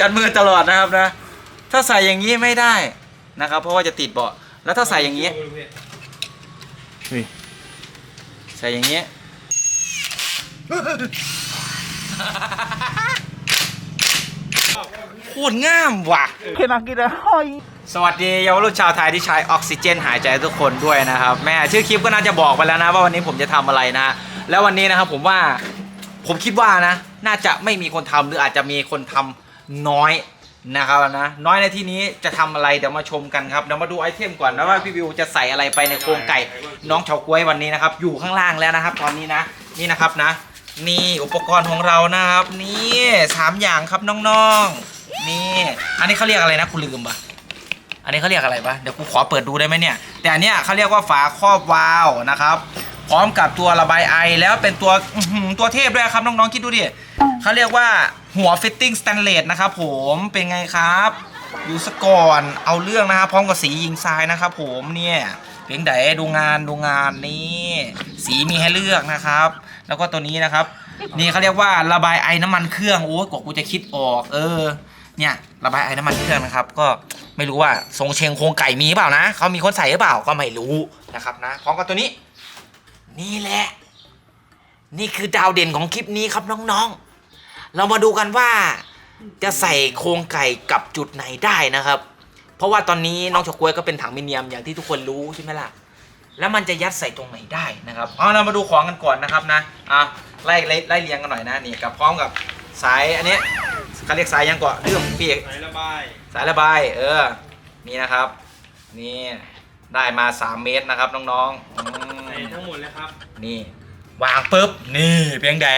จัดมือตลอดนะครับนะ ถ้าใส่อย่างนี้ไม่ได้นะครับ เพราะว่าจะติดเบาะแล้วถ้าใส่อย่างนี้นี่ใส่อย่างนี้โคตรงามว่ะเคนักกินอะห้อยสวัสดีเยาวรุ่นชาวไทยที่ใช้ออกซิเจน หายใจทุกคนด้วยนะครับ แม่ชื่อคลิปก็น่าจะบอกไปแล้วนะ ว่าวันนี้ผมจะทำอะไรนะ แล้ววันนี้นะครับผมว่าผมคิดว่านะ น่าจะไม่มีคนทำหรืออาจจะมีคนทำ น้อยนะครับนะน้อยในที่นี้จะทำอะไรเดี๋ยวมาชมกันครับเดี๋ยวมาดูไอเทมก่อนนะว่าพี่วิวจะใส่อะไรไปในโครงไก่น้องเฉาก้วยวันนี้นะครับ อยู่ข้างล่างแล้วนะครับ ตอนนี้นะนี่นะครับนะ นี่อุปกรณ์ของเรานะครับ นี่สามอย่างครับน้องๆนี่อันนี้เขาเรียกอะไรนะกูลืมปะอันนี้เขาเรียกอะไรปะเดี๋ยวกูขอเปิดดูได้ไหมเนี่ย แต่อันเนี้ยเขาเรียกว่าฝาครอบวาล์วนะครับ พร้อมกับตัวระบายไอแล้วเป็นตัวตัวเทพด้วยครับน้องๆคิดดูดิเขาเรียกว่า หัวฟิตติ้งสแตนเลสนะครับผมเป็นไงครับดูสก่อนเอาเรื่องนะครับพร้อมกับสียิงทรายนะครับผมเนี่ยเพียงใดดูงานดูงานนี่สีมีให้เลือกนะครับ แล้วก็ตัวนี้นะครับ นี่เขาเรียกว่าระบายไอ้น้ำมันเครื่องโอ้ยกว่ากูจะคิดออก เออเนี่ยระบายไอ้น้ำมันเครื่องนะครับ ก็ไม่รู้ว่าทรงเชงโครงไก่มีหรือเปล่านะเขามีคนใส่หรือเปล่าก็ไม่รู้นะครับนะพร้อมกับตัวนี้ นี่แหละ นี่คือดาวเด่นของคลิปนี้ครับน้องๆ เรามาดูกันว่าจะใส่โครงไก่กับจุดไหนได้นะครับ เพราะว่าตอนนี้น้องชอกกล้วยก็เป็นถังมิเนียมอย่างที่ทุกคนรู้ใช่ไหมล่ะ แล้วมันจะยัดใส่ตรงไหนได้นะครับเอาเรามาดูของกันก่อนนะครับนะอะไล่ไล่ไล่เรียงกันหน่อยนะนี่กับพร้อมกับสายอันเนี้ยเขาเรียกสายยังก่อนเรื่องพี่เอกไหนระบายสายระบาย เออ นี่นะครับ นี่ได้มา 3 เมตรนะครับน้องๆอืมใส่ทั้งหมดเลยครับ นี่วางปุ๊บนี่เพียงใด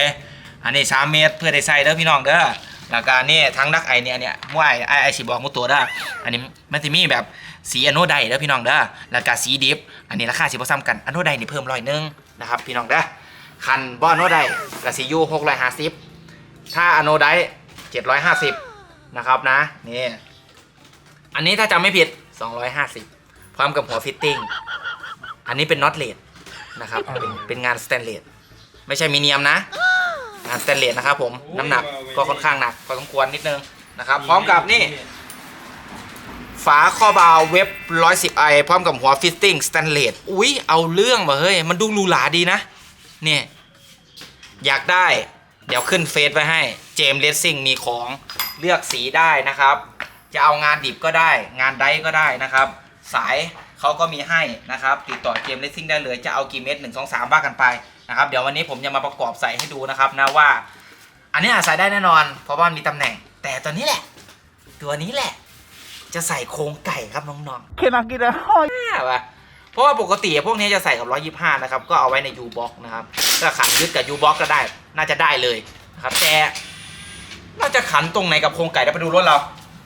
อันนี้3เมตรเพื่อได้ใส่เด้อพี่น้องเด้อหลักการนี่ทั้งนักไอเนี่ยเนี่ยมวไอไอไอสิบอกมุตัวได้ออันนี้มันจะมีแบบสีอโนไดเด้อพี่น้องเด้อแล้วก็สีดิฟอันนี้ราคาสิบ่ซ้ำกันอโนไดนี่เพิ่มร้อยหนึงนะครับพี่น้องเด้อคันบ่อโนไดก็สิอยู่650ถ้าอโนได750นะครับนะนี่อันนี้ถ้าจำไม่ผิด 250 พร้อมกับหัวฟิตติ้ง อันนี้เป็นน็อตเลดนะครับ เป็นเป็นงานสแตนเลสไม่ใช่มีเนียมนะ งานสแตนเลสนะครับ ผมน้ำหนักก็ค่อนข้างหนักพอสมควรนิดนึงนะครับ พร้อมกับนี่ ฝาข้อบาวเว็บ 110i พร้อมกับหัวฟิตติ้งสแตนเลสอุ๊ย เอาเรื่องว่ะเฮ้ย มันดูหรูหราดีนะ เนี่ย อยากได้ เดี๋ยวขึ้นเฟซไว้ให้เจมเลสซิ่งมีของเลือกสีได้นะครับ จะเอางานดิบก็ได้ งานไดก็ได้นะครับ สาย เขาก็มีให้นะครับติดต่อเจมเลสซิ่งได้เลยจะเอากี่เม็ดหนึ่งสองสามว่ากันไปนะครับเดี๋ยววันนี้ผมจะมาประกอบใส่ให้ดูนะครับนะว่า อันนี้อาจใส่ได้แน่นอน เพราะว่ามันมีตำแหน่ง แต่ตัวนี้แหละ ตัวนี้แหละ จะใส่โครงไก่ครับน้องๆเคนักกินอะห้อยว่ะเพราะว่าปกติพวกนี้จะใส่กับ 125 นะครับ ก็เอาไว้ใน U box นะครับถ้าขันยึดกับ U box ก็ได้ น่าจะได้เลยนะครับแต่น่าจะขันตรงไหนกับโครงไก่เดี๋ยวไปดูรถเรา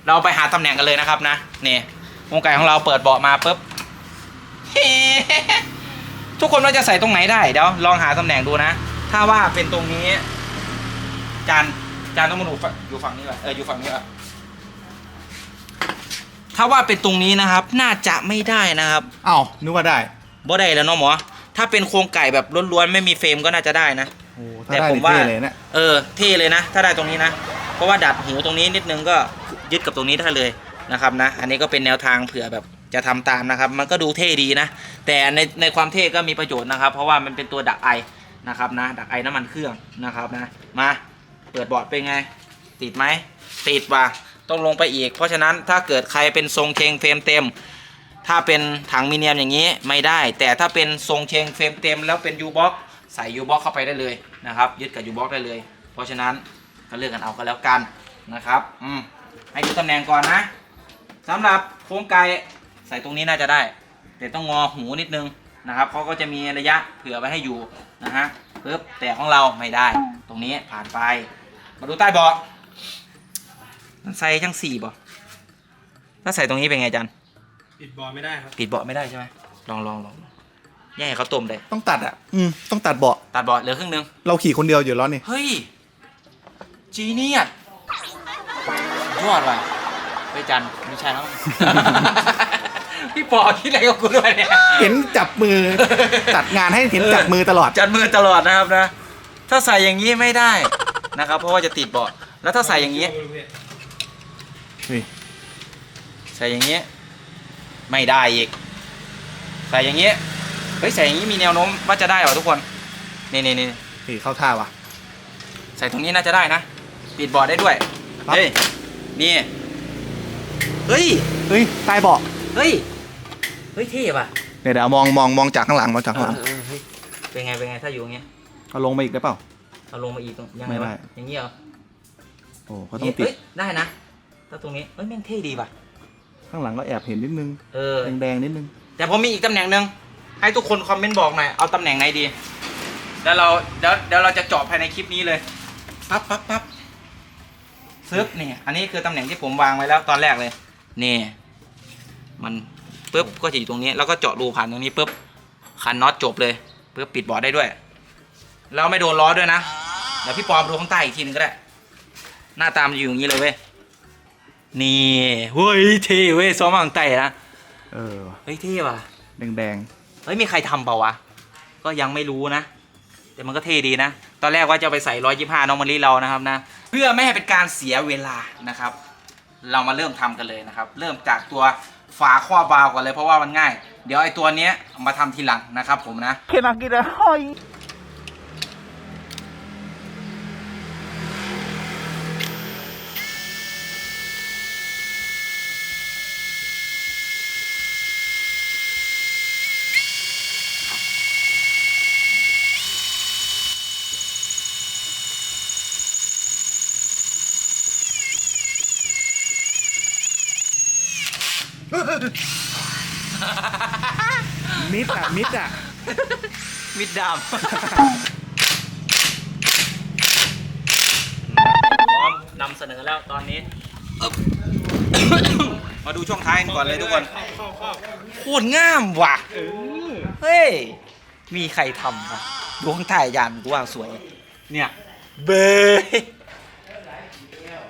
เราไปหาตำแหน่งกันเลยนะครับนะนี่โครงไก่ของเราเปิดเบาะมาปุ๊บ ทุกคนว่าจะใส่ตรงไหนได้เดี๋ยวลองหาตำแหน่งดูนะ ถ้าว่าเป็นตรงนี้ จานจานต้องมาดูฝั่งอยู่ฝั่งนี้ก่อนเอออยู่ฝั่งนี้ก่อนถ้าว่าเป็นตรงนี้นะครับ น่าจะไม่ได้นะครับอ้าวนึกว่าได้บ่ได้แล้วเนาะหมอ ถ้าเป็นโครงไก่แบบล้วนๆไม่มีเฟรมก็น่าจะได้นะ โอ้ถ้าแต่ได้ผมนี่ว่าเท่เลยเนะเออเท่เลยนะ ถ้าได้ตรงนี้นะ เพราะว่าดัดหูตรงนี้นิดนึงก็ยึดกับตรงนี้ได้เลยนะครับนะ อันนี้ก็เป็นแนวทางเผื่อแบบ จะทำตามนะครับ มันก็ดูเท่ดีนะ แต่ในในความเท่ก็มีประโยชน์นะครับ เพราะว่ามันเป็นตัวดักไอนะครับนะ ดักไอน้ำมันเครื่องนะครับนะ มาเปิดบอร์ดเป็นไง ติดไหมติดว่ะต้องลงไปอีก เพราะฉะนั้นถ้าเกิดใครเป็นทรงเชงเฟรมเต็ม ถ้าเป็นถังมิเนียมอย่างนี้ไม่ได้ แต่ถ้าเป็นทรงเชงเฟรมเต็ม แล้วเป็นยูบ็อกใส่ยูบ็อกเข้าไปได้เลยนะครับยึดกับยูบ็อกได้เลย เพราะฉะนั้นก็เลือกกันเอาก็แล้วกันนะครับ อืมให้ดูตำแหน่งก่อนนะสำหรับโครงไก่ ใส่ตรงนี้น่าจะได้ แต่ต้องงอหูนิดนึงนะครับเขาก็จะมีระยะเผื่อไว้ให้อยู่นะฮะปึ๊บแต่ของเราไม่ได้ ตรงนี้ผ่านไป มาดูใต้เบาะมันใส่จังสี่บ่ถ้าใส่ตรงนี้เป็นไงจันปิดบอลไม่ได้ครับปิดเบาะไม่ได้ใช่ไหมลองลองลองแย่ให้เขาต้มเลยต้องตัดอะ อืม ต้องตัดเบาะ ตัดเบาะเหลือครึ่งนึง เราขี่คนเดียวอยู่แล้วนี่ เฮ้ย จีเนียสยอดว่ะไปจันไม่ใช่แล้ว พี่ปอคิดอะไรกับกูด้วยเนี่ยเห็นจับมือตัดงานให้เห็นจับมือตลอด จัดมือตลอดนะครับนะ ถ้าใส่อย่างนี้ไม่ได้นะครับ เพราะว่าจะติดเบาะแล้วถ้าใส่อย่างนี้เฮ้ยใส่อย่างนี้ ไม่ได้อีก ใส่อย่างนี้เฮ้ยใส่อย่างนี้มีแนวโน้มว่าจะได้เหรอทุกคนนี่นี่นี่เฮ้ยเข้าท่าว่ะ ใส่ตรงนี้น่าจะได้นะปิดบอร์ดได้ด้วยครับเฮ้ยนี่เฮ้ยเฮ้ยใต้เบาะเฮ้ยเฮ้ยเท่ป่ะเดี๋ยวเดี๋ยวมองมองมองจากข้างหลังมองจากข้างหลังเออเออเฮ้ยเป็นไงเป็นไงถ้าอยู่อย่างเงี้ยเอาลงมาอีกได้เปล่า เอาลงมาอีกตรงยังไม่ไงได้ วะอย่างเงี้ยเหรอโอ้เขาต้องติดเฮ้ยได้นะถ้าตรงนี้เฮ้ยแม่งเท่ดีป่ะข้างหลังก็แอบเห็นนิดนึงเออ แดงๆนิดนึงแต่ผมมีอีกตำแหน่งหนึ่งให้ทุกคนคอมเมนต์บอกหน่อย เอาตำแหน่งไหนดี แล้วเราเดี๋ยวเดี๋ยวเราจะเจาะภายในคลิปนี้เลย ปั๊บปั๊บปั๊บซึบนี่ อันนี้คือตำแหน่งที่ผมวางไว้แล้วตอนแรกเลย นี่ มัน ปุ๊บก็จะอยู่ตรงนี้แล้วก็เจาะรูผ่านตรงนี้ปุ๊บคันน็อตจบเลยปุ๊บปิดบอร์ดได้ด้วยแล้วไม่โดนล้อด้วยนะเดี๋ยวพี่ปอมดูข้างใต้อีกทีนึงก็ได้ หน้าตามนจะอยู่อย่างนี้เลยเว้ยนี่เฮ้ยเท่เว้ยซ้อมมาข้างใต้นะเออว่ะเฮ้ยเท่ว่ะแดงเฮ้ยมีใครทำเปล่าวะก็ยังไม่รู้นะ แต่มันก็เท่ดีนะ ตอนแรกว่าจะเอาไปใส่ร้อยยี่ห้าน้องมะลิเรานะครับนะ เพื่อไม่ให้เป็นการเสียเวลานะครับ เรามาเริ่มทำกันเลยนะครับ เริ่มจากตัว ฝาครอบบาวก่อนเลยเพราะว่ามันง่าย เดี๋ยวไอ้ตัวเนี้ยเอามาทำทีหลังนะครับผมนะเคนักกิ มิดอะมิดอะมิดดามพร้อมนำเสนอแล้วตอนนี้อึ๊บมาดูช่วงท้ายกันก่อนเลยทุกคนเข้าเข้าเข้าโคตรงามว่ะเออเฮ้ย มีใครทำปะดูข้างใต้ยานกูว่าสวย เนี่ยเบย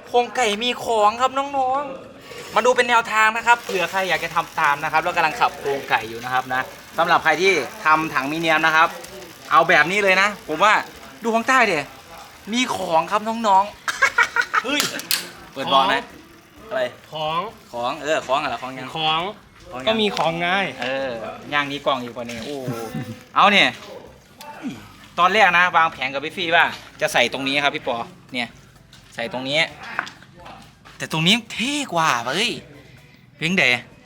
โครงไก่มีของครับน้องๆ มาดูเป็นแนวทางนะครับเผื่อใครอยากจะทำตามนะครับ แล้วกำลังขับโครงไก่อยู่นะครับนะสำหรับใครที่ทำถังมีเนียมนะครับ เอาแบบนี้เลยนะ ผมว่าดูข้างใต้เดี๋ยมีของครับน้องๆ เฮ้ย เปิดบอลนะอะไรของของเออของอะไรของยังของของยัง ก็มีของง่าย เออย่างนี้กล่องอีกกว่านี้โอ้โหเอาเนี่ย ตอนแรกนะ วางแผนกับพี่ฟี่ว่าจะใส่ตรงนี้ครับพี่ปอ เนี่ย ใส่ตรงนี้ แต่ตรงนี้เท่กว่าเฮ้ยเพียงเด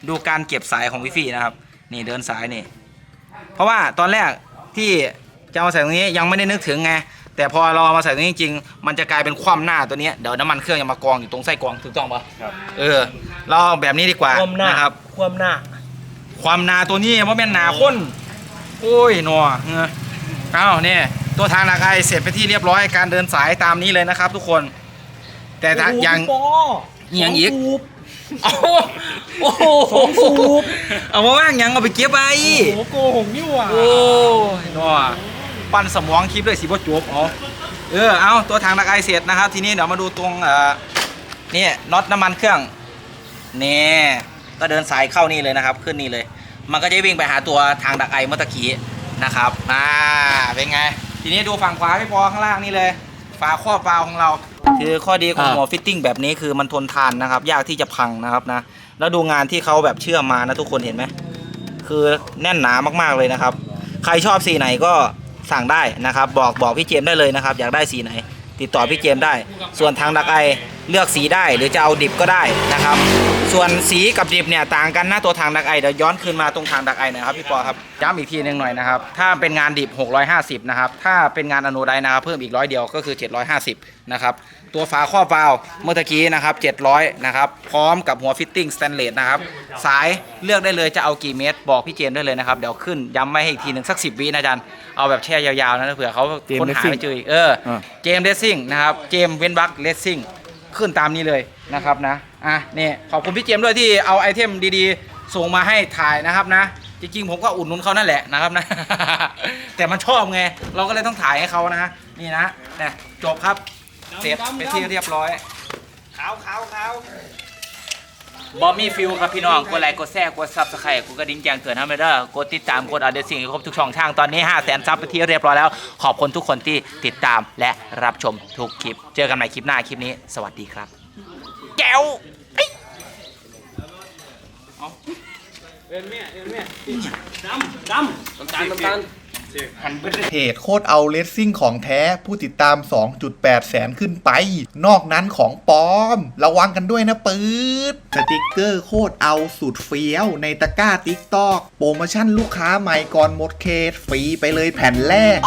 ดูการเก็บสายของพี่ฟี่นะครับ นี่เดินสายนี่ เพราะว่าตอนแรกที่จะเอามาใส่ตรงนี้ยังไม่ได้นึกถึงไงแต่พอเราเอามาใส่ตรงนี้จริงๆมันจะกลายเป็นคว่ำหน้าตัวเนี้ยเดี๋ยวน้ำมันเครื่องจะมากองอยู่ตรงไส้กรองถูกต้องปะครับเออ เราเอาแบบนี้ดีกว่าความหน้านะครับ ความหน้า ความนาตัวนี้เพราะเป็นหนาข้นโอ้ยหนัวเออเอาเนี่ยตัวทางนาไกเสร็จไปที่เรียบร้อยการเดินสายตามนี้เลยนะครับ ทุกคน แต่ถ้าโอ้โหยังพี่ปอยังอีก สสูบ เอาโอ้โหสองสูบ เอามาว่างยังเอาไปเก็บไปโอ้โหโกหกนี่หว่าโอ้ยหนัวปั้นสมองคลิปเลยสิบ่จบเอาเออเอาตัวทางนาไกเสร็จนะครับ ทีนี้เดี๋ยวมาดูตรงเอ่อนี่น็อตน้ำมันเครื่องนี่ก็เดินสายเข้านี่เลยนะครับ ขึ้นนี่เลย มันก็จะวิ่งไปหาตัวทางดักไอเมื่อตะกี้นะครับอ่าเป็นไง ทีนี้ดูฝั่งขวาพี่ปอข้างล่างนี่เลย ฝาครอบวาล์วของเรา คือข้อดีของอ่า หัวฟิตติ้งแบบนี้คือมันทนทานนะครับ ยากที่จะพังนะครับนะ แล้วดูงานที่เขาแบบเชื่อมมานะทุกคนเห็นไหม คือแน่นหนามากๆเลยนะครับ ใครชอบสีไหนก็สั่งได้นะครับ บอกบอกพี่เจมส์ได้เลยนะครับ อยากได้สีไหน ติดต่อพี่เจมได้ ส่วนทางดักไอเลือกสีได้หรือจะเอาดิบก็ได้นะครับ ส่วนสีกับดิบเนี่ยต่างกันนะตัวทางดักไอเดี๋ยวย้อนคืนมาตรงทางดักไอหนะครับพี่ปอครับย้ำอีกทีหนึงหน่อยนะครับถ้าเป็นงานดิบ 650นะครับถ้าเป็นงานอโนไดนะครับเพิ่มอีกร้อยเดียวก็คือ 750นะครับตัวฝาครอบวาล์วเมื่อกี้นะครับ700นะครับพร้อมกับหัวฟิตติ้งสแตนเลสนะครับสายเลือกได้เลยจะเอากี่เมตรบอกพี่เจมได้เลยนะครับเดี๋ยวขึ้นย้ำไม่ให้อีกทีหนึ่งสัก 10วินะอาจัน เอาแบบแช่ยาวๆนะเผื่อเขาเจมส์ค้นหา Racing ไม่เจออีกเอออ่าเจมส์เรสซิ่งนะครับเจมส์เวนบักเรสซิ่งขึ้นตามนี้เลยนะครับนะอะนี่ขอบคุณพี่เจมส์ด้วยที่เอาไอเทมดีๆ ส่งมาให้ถ่ายนะครับนะ จริงๆ ผมก็อุดหนุนเขานั่นแหละนะครับนะ แต่มันชอบไง เราก็เลยต้องถ่ายให้เขานะ นี่นะเนี่ยจบครับเสร็จไปนที่เรียบร้อย ขาวขาวขาว บอมมี่ฟิวครับพี่น้อง กดไลค์ กดแชร์ กดซับสไครต์กดกระดิ่งแจ้งเตือนให้ไม่ได้กดติดตาม กดอัปเดตสิ่งครบทุกช่องทาง ตอนนี้ 5 0 0แสนซับไปที่เรียบร้อยแล้ว ขอบคุณทุกคนที่ติดตามและรับชมทุกคลิป เจอกันใหม่คลิปหน้า คลิปนี้ สวัสดีครับ แก้วเอ้ยเอ็นเมียเอ็นเมียดำดำ น้ำตาลน้ำตาล เพจโคตรเอาเลสซิ่งของแท้ผู้ติดตาม 2.8 แสนขึ้นไป นอกนั้นของปลอม ระวังกันด้วยนะปื๊ดสติกเกอร์โคตรเอาสุดเฟี้ยว ในตะกร้าติ๊กตอกโปรโมชั่นลูกค้าใหม่ก่อนหมดเขตฟรีไปเลยแผ่นแรก